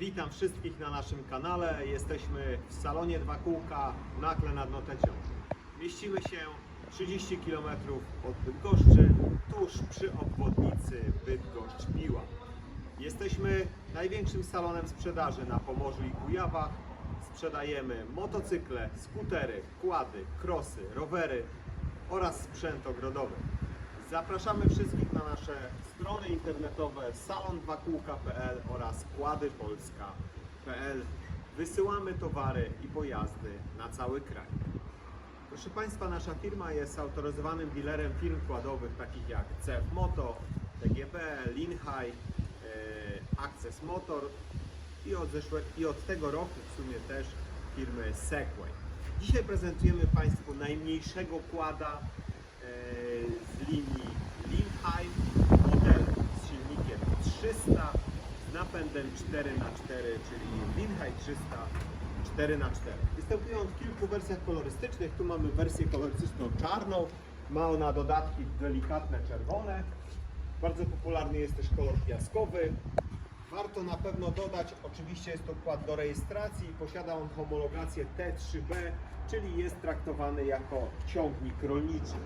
Witam wszystkich na naszym kanale. Jesteśmy w salonie Dwa Kółka w Nakle nad Notecią. Mieścimy się 30 km od Bydgoszczy, tuż przy obwodnicy Bydgoszcz-Piła. Jesteśmy największym salonem sprzedaży na Pomorzu i Kujawach. Sprzedajemy motocykle, skutery, kłady, krosy, rowery oraz sprzęt ogrodowy. Zapraszamy wszystkich na nasze strony internetowe salon2kółka.pl oraz kładypolska.pl. Wysyłamy towary i pojazdy na cały kraj. Proszę Państwa, nasza firma jest autoryzowanym dealerem firm kładowych takich jak CF Moto, TGB, Linhai, e, Access Motor i od, zeszłe, i od tego roku w sumie też firmy Segway. Dzisiaj prezentujemy Państwu najmniejszego kłada z linii Linhai, model z silnikiem 300 z napędem 4x4, czyli Linhai 300 4x4. Występują w kilku wersjach kolorystycznych. Tu mamy wersję kolorystyczną czarną. Ma ona dodatki delikatne czerwone. Bardzo popularny jest też kolor piaskowy. Warto na pewno dodać, oczywiście jest to kład do rejestracji, posiada on homologację T3B, czyli jest traktowany jako ciągnik rolniczy.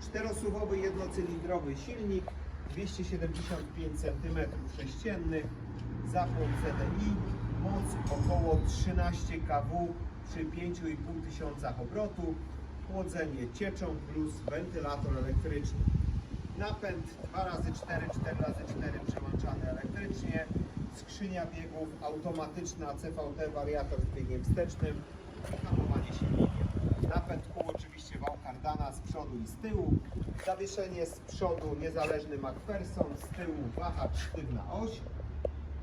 Czterosuwowy jednocylindrowy silnik, 275 cm3, zapłon CDI, moc około 13 kW przy 5,5 tysiącach obrotów, chłodzenie cieczą plus wentylator elektryczny. Napęd 2x4, 4x4 przełączany elektrycznie, skrzynia biegów automatyczna CVT wariator z biegiem wstecznym, hamowanie silnikiem. Napęd oczywiście wał kardana z przodu i z tyłu, zawieszenie z przodu niezależny McPherson, z tyłu wahacz sztywna oś,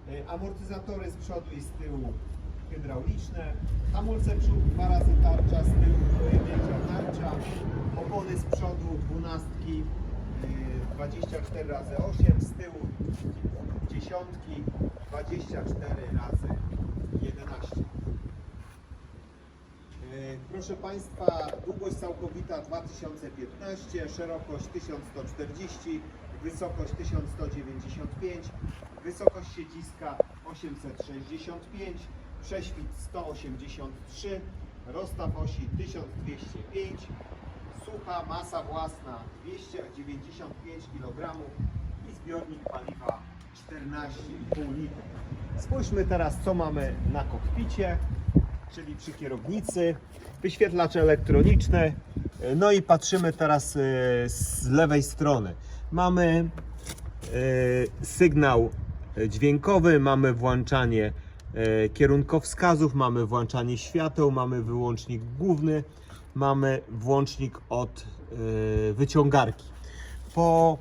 Y, amortyzatory z przodu i z tyłu hydrauliczne, hamulce przód dwa razy tarcza, z tyłu pojedyncza tarcza, opony z przodu dwunastki y, 24 razy 8, z tyłu dziesiątki 24 razy 11. Proszę Państwa, długość całkowita 2015, szerokość 1140, wysokość 1195, wysokość siedziska 865, prześwit 183, rozstaw osi 1205, sucha masa własna 295 kg i zbiornik paliwa 14,5 litra. Spójrzmy teraz co mamy na kokpicie czyli przy kierownicy, wyświetlacze elektroniczne. No i patrzymy teraz e, z lewej strony. Mamy e, sygnał dźwiękowy, mamy włączanie e, kierunkowskazów, mamy włączanie świateł, mamy wyłącznik główny, mamy włącznik od e, wyciągarki. Po,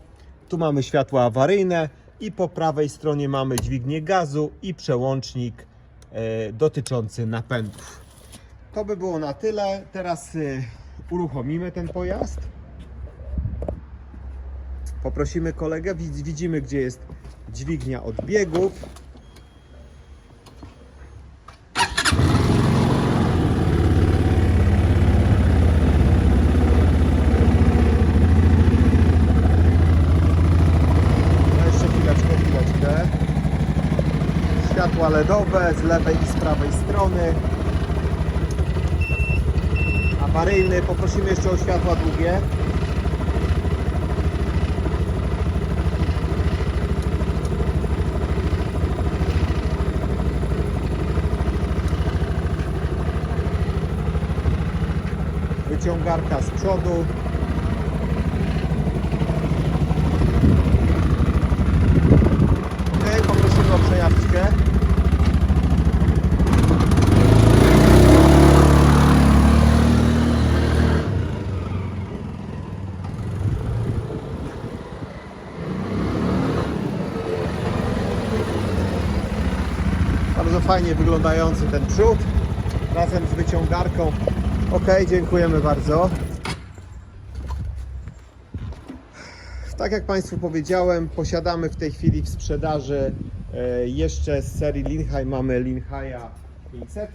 tu mamy światła awaryjne i po prawej stronie mamy dźwignię gazu i przełącznik e, dotyczący napędów. To by było na tyle. Teraz e, uruchomimy ten pojazd. Poprosimy kolegę, widz- widzimy gdzie jest dźwignia odbiegów. Światła LEDowe z lewej i z prawej strony. Awaryjny, poprosimy jeszcze o światła długie. Wyciągarka z przodu. Ok, poprosimy o przejażdżkę. Bardzo fajnie wyglądający ten przód razem z wyciągarką. Ok, dziękujemy bardzo. Tak jak Państwu powiedziałem, posiadamy w tej chwili w sprzedaży E, jeszcze z serii Linhai mamy Linhaia 500.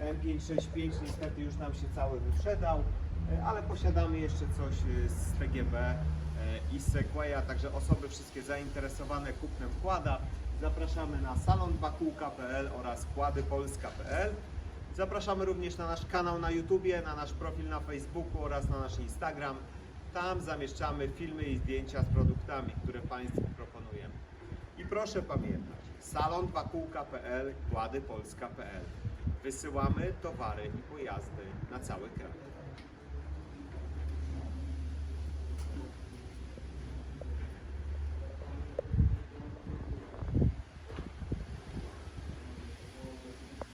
M565 niestety już nam się cały wyprzedał, e, ale posiadamy jeszcze coś e, z TGB i Segwaya, także osoby wszystkie zainteresowane kupnem wkłada zapraszamy na salondwakółka.pl oraz kładypolska.pl. Zapraszamy również na nasz kanał na YouTubie, na nasz profil na Facebooku oraz na nasz Instagram. Tam zamieszczamy filmy i zdjęcia z produktami, które Państwu i proszę pamiętać, salon 2 kładypolska.pl. Wysyłamy towary i pojazdy na cały kraj.